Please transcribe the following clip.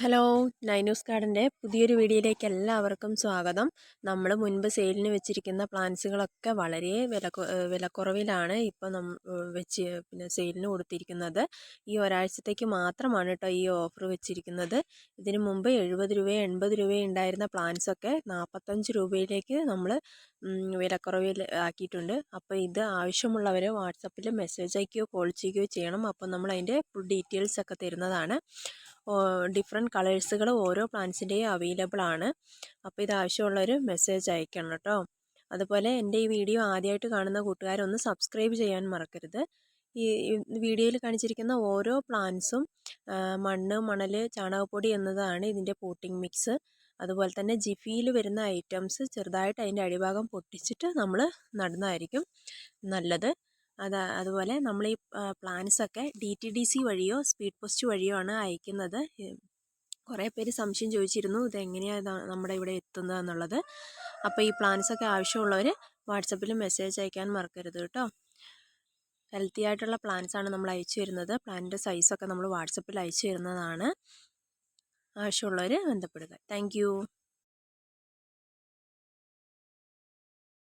Hello നൈനൂസ് ഗാർഡന്റെ പുതിയൊരു വീഡിയോയിലേക്ക് എല്ലാവർക്കും സ്വാഗതം. നമ്മൾ മുൻപ് സെയിലിന് വെച്ചിരിക്കുന്ന പ്ലാന്റ്സുകളൊക്കെ വളരെ വില വിലക്കുറവിലാണ് ഇപ്പോൾ നം വെച്ച് പിന്നെ സെയിലിന് കൊടുത്തിരിക്കുന്നത്. ഈ ഒരാഴ്ചത്തേക്ക് മാത്രമാണ് കേട്ടോ ഈ ഓഫർ വെച്ചിരിക്കുന്നത്. ഇതിനു മുമ്പ് എഴുപത് രൂപ എൺപത് രൂപ ഉണ്ടായിരുന്ന പ്ലാന്റ്സൊക്കെ നാൽപ്പത്തഞ്ച് രൂപയിലേക്ക് നമ്മൾ വിലക്കുറവിൽ ആക്കിയിട്ടുണ്ട്. അപ്പോൾ ഇത് ആവശ്യമുള്ളവർ വാട്സപ്പിൽ മെസ്സേജ് അയക്കുകയോ കോൾ ചെയ്യുകയോ ചെയ്യണം. അപ്പോൾ നമ്മൾ അതിന്റെ ഫുൾ ഡീറ്റെയിൽസ് ഒക്കെ തരുന്നതാണ്. ഡിഫറെന്റ് കളേഴ്സുകൾ ഓരോ പ്ലാന്റ്സിന്റെയും അവൈലബിൾ ആണ്. അപ്പോൾ ഇത് ആവശ്യമുള്ളവർ മെസ്സേജ് അയക്കണം കേട്ടോ. അതുപോലെ എന്റെ ഈ വീഡിയോ ആദ്യമായിട്ട് കാണുന്ന കൂട്ടുകാരൊന്ന് സബ്സ്ക്രൈബ് ചെയ്യാൻ മറക്കരുത്. ഈ വീഡിയോയിൽ കാണിച്ചിരിക്കുന്ന ഓരോ പ്ലാന്റ്സും മണ്ണ് മണൽ ചാണകപ്പൊടി എന്നതാണ് ഇതിന്റെ പോട്ടിംഗ് മിക്സ്. അതുപോലെ തന്നെ ജിഫിയിൽ വരുന്ന ഐറ്റംസ് ചെറുതായിട്ട് അതിന്റെ അടിഭാഗം പൊട്ടിച്ചിട്ട് നമ്മൾ നടുന്നതായിരിക്കും നല്ലത്. അത് അതുപോലെ നമ്മൾ ഈ പ്ലാൻസ് ഒക്കെ ഡി ടി ഡി സി വഴിയോ സ്പീഡ് പോസ്റ്റ് വഴിയോ ആണ് അയക്കുന്നത്. കുറേ പേര് സംശയം ചോദിച്ചിരുന്നു ഇതെങ്ങനെയാണ് നമ്മുടെ ഇവിടെ എത്തുന്നത് എന്നുള്ളത്? അപ്പോൾ ഈ പ്ലാൻസ് ഒക്കെ ആവശ്യമുള്ളവർ വാട്സപ്പിൽ മെസ്സേജ് അയക്കാൻ മറക്കരുത് കേട്ടോ. ഹെൽത്തി ആയിട്ടുള്ള പ്ലാൻസ് ആണ് നമ്മൾ അയച്ചു തരുന്നത്. പ്ലാനിന്റെ സൈസൊക്കെ നമ്മൾ വാട്സപ്പിൽ അയച്ചു തരുന്നതാണ്. ആവശ്യമുള്ളവർ ബന്ധപ്പെടുക. താങ്ക്